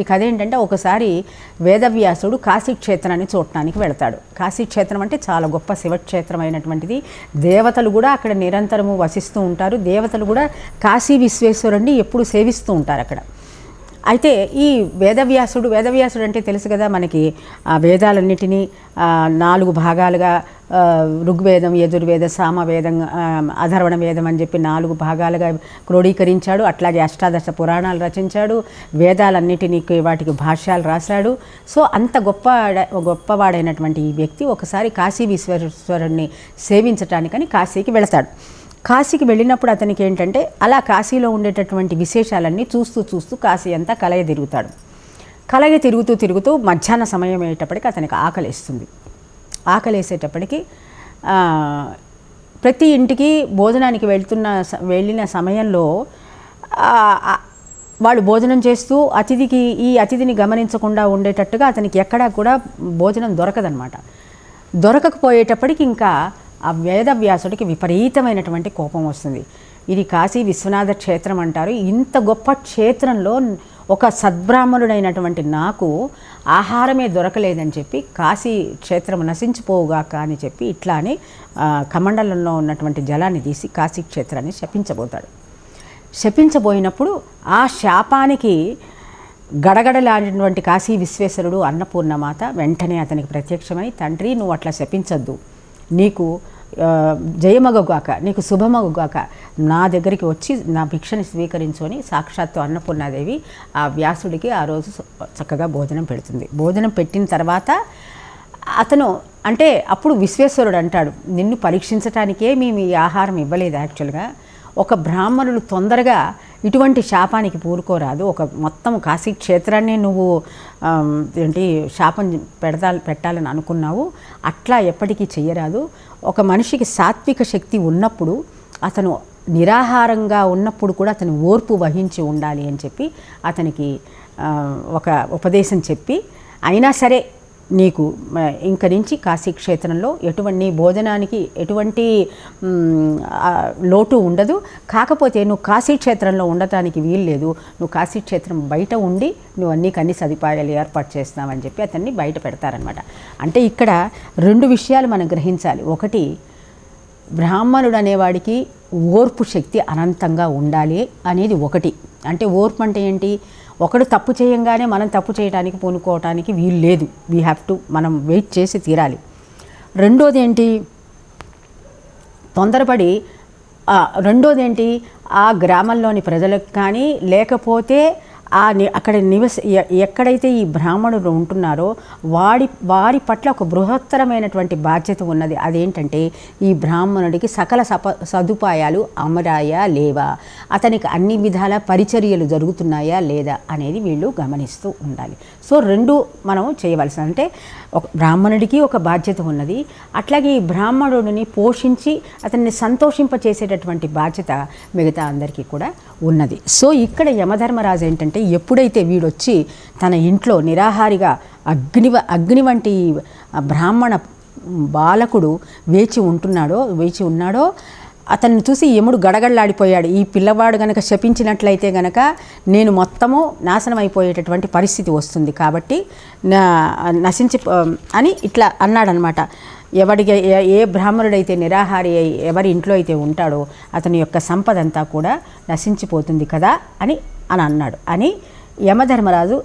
ఈ కథ ఏంటంటే ఒకసారి వేదవ్యాసుడు కాశీ క్షేత్రాన్ని చూడటానికి వెళతాడు. కాశీ క్షేత్రం అంటే చాలా గొప్ప శివక్షేత్రం అయినటువంటిది దేవతలు కూడా అక్కడ నిరంతరము వసిస్తూ ఉంటారు. దేవతలు కూడా కాశీ విశ్వేశ్వరుణ్ణి ఎప్పుడు సేవిస్తూ ఉంటారు అక్కడ. అయితే ఈ వేదవ్యాసుడు వేదవ్యాసుడు అంటే తెలుసు కదా మనకి ఆ వేదాలన్నిటినీ నాలుగు భాగాలుగా ఋగ్వేదం యజుర్వేద సామవేదం అధర్వణ వేదం అని చెప్పి నాలుగు భాగాలుగా క్రోడీకరించాడు. అట్లాగే అష్టాదశ పురాణాలు రచించాడు. వేదాలన్నిటినీ వాటికి భాష్యాలు రాశాడు. సో అంత గొప్ప గొప్పవాడైనటువంటి ఈ వ్యక్తి ఒకసారి కాశీ విశ్వేశ్వరుణ్ణి సేవించటానికని కాశీకి వెళతాడు. కాశీకి వెళ్ళినప్పుడు అతనికి ఏంటంటే అలా కాశీలో ఉండేటటువంటి విశేషాలన్నీ చూస్తూ చూస్తూ కాశీ అంతా కలయ తిరుగుతాడు. కలయ తిరుగుతూ తిరుగుతూ మధ్యాహ్న సమయం అయ్యేటప్పటికి అతనికి ఆకలిస్తుంది. ఆకలేసేటప్పటికి ప్రతి ఇంటికి భోజనానికి వెళ్తున్న స- వెళ్ళిన సమయంలో వాళ్ళు భోజనం చేస్తూ అతిథికి ఈ అతిథిని గమనించకుండా ఉండేటట్టుగా అతనికి ఎక్కడా కూడా భోజనం దొరకదనమాట దొరకకపోయేటప్పటికి ఇంకా ఆ వేదవ్యాసుడికి విపరీతమైనటువంటి కోపం వస్తుంది. ఇది కాశీ విశ్వనాథ క్షేత్రం అంటారు. ఇంత గొప్ప క్షేత్రంలో ఒక సద్బ్రాహ్మణుడైనటువంటి నాకు ఆహారమే దొరకలేదని చెప్పి కాశీ క్షేత్రం నశించిపోవుగాక అని చెప్పి ఇట్లా అని కమండలంలో ఉన్నటువంటి జలాన్ని తీసి కాశీ క్షేత్రాన్ని శపించబోతాడు. శపించబోయినప్పుడు ఆ శాపానికి గడగడలాడినటువంటి కాశీ విశ్వేశ్వరుడు అన్నపూర్ణమాత వెంటనే అతనికి ప్రత్యక్షమై తండ్రి నువ్వు అట్లా శపించద్దు. నీకు జయమగుగాక నీకు శుభమగుగాక నా దగ్గరికి వచ్చి నా భిక్షని స్వీకరించుకొని సాక్షాత్తు అన్నపూర్ణాదేవి ఆ వ్యాసుడికి ఆ రోజు చక్కగా భోజనం పెడుతుంది. భోజనం పెట్టిన తర్వాత అతను అంటే అప్పుడు విశ్వేశ్వరుడు అంటాడు నిన్ను పరీక్షించటానికే మేము ఈ ఆహారం ఇవ్వలేదు యాక్చువల్గా. ఒక బ్రాహ్మణుడు తొందరగా ఇటువంటి శాపానికి పూరుకోరాదు ఒక మొత్తం కాశీ క్షేత్రాన్ని నువ్వు ఏంటి శాపం పెడతా పెట్టాలని అనుకున్నావు. అట్లా ఎప్పటికీ చెయ్యరాదు. ఒక మనిషికి సాత్విక శక్తి ఉన్నప్పుడు అతను నిరాహారంగా ఉన్నప్పుడు కూడా అతను ఓర్పు వహించి ఉండాలి అని చెప్పి అతనికి ఒక ఉపదేశం చెప్పి అయినా సరే నీకు ఇంక నుంచి కాశీ క్షేత్రంలో ఎటువంటి భోజనానికి ఎటువంటి లోటు ఉండదు. కాకపోతే నువ్వు కాశీ క్షేత్రంలో ఉండటానికి వీలు లేదు నువ్వు కాశీ క్షేత్రం బయట ఉండి నువ్వు అన్ని కన్ని సదుపాయాలు ఏర్పాటు చేస్తున్నావని చెప్పి అతన్ని బయట పెడతారనమాట అంటే ఇక్కడ రెండు విషయాలు మనం గ్రహించాలి. ఒకటి బ్రాహ్మణుడు అనేవాడికి ఓర్పు శక్తి అనంతంగా ఉండాలి అనేది ఒకటి. అంటే ఓర్పు అంటే ఏంటి? ఒకడు తప్పు చేయంగానే మనం తప్పు చేయడానికి పూనుకోవటానికి వీలు లేదు. వీ హ్యావ్ టు మనం వెయిట్ చేసి తీరాలి. రెండోది ఏంటి? తొందరపడి రెండోది ఏంటి? ఆ గ్రామంలోని ప్రజలకు కానీ లేకపోతే ఆ అక్కడ నివస ఎక్కడైతే ఈ బ్రాహ్మణులు ఉంటున్నారో వాడి వారి పట్ల ఒక బృహత్తరమైనటువంటి బాధ్యత ఉన్నది. అదేంటంటే ఈ బ్రాహ్మణుడికి సకల సప సదుపాయాలు అమరాయా లేవా? అతనికి అన్ని విధాల పరిచర్యలు జరుగుతున్నాయా లేదా అనేది వీళ్ళు గమనిస్తూ ఉండాలి. సో రెండు మనం చేయవలసి అంటే ఒక బ్రాహ్మణుడికి ఒక బాధ్యత ఉన్నది. అట్లాగే ఈ బ్రాహ్మణుడిని పోషించి అతన్ని సంతోషింపచేసేటటువంటి బాధ్యత మిగతా అందరికీ కూడా ఉన్నది. సో ఇక్కడ యమధర్మరాజు ఏంటంటే ఎప్పుడైతే వీడొచ్చి తన ఇంట్లో నిరాహారిగా అగ్ని అగ్ని వంటి బ్రాహ్మణ బాలకుడు వేచి ఉంటున్నాడో వేచి ఉన్నాడో అతన్ని చూసి యముడు గడగడలాడిపోయాడు. ఈ పిల్లవాడు గనక శపించినట్లయితే గనక నేను మొత్తము నాశనం అయిపోయేటటువంటి పరిస్థితి వస్తుంది కాబట్టి నా నశించి అని ఇట్లా అన్నాడనమాట. ఎవడికి ఏ- బ్రాహ్మణుడైతే నిరాహారి అయి ఎవరి ఇంట్లో అయితే ఉంటాడో అతని యొక్క సంపద అంతా కూడా నశించిపోతుంది కదా అని అని అన్నాడు. అని యమధర్మరాజు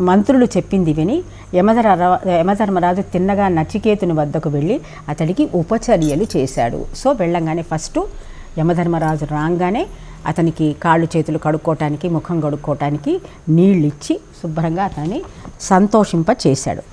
మంత్రులు చెప్పింది విని యమధర యమధర్మరాజు తిన్నగా నచికేతుని వద్దకు వెళ్ళి అతడికి ఉపచర్యలు చేశాడు. సో వెళ్ళంగానే ఫస్ట్ యమధర్మరాజు రాగానే అతనికి కాళ్ళు చేతులు కడుక్కోవటానికి ముఖం కడుక్కోవటానికి నీళ్ళు ఇచ్చి శుభ్రంగా అతన్ని సంతోషింప చేశాడు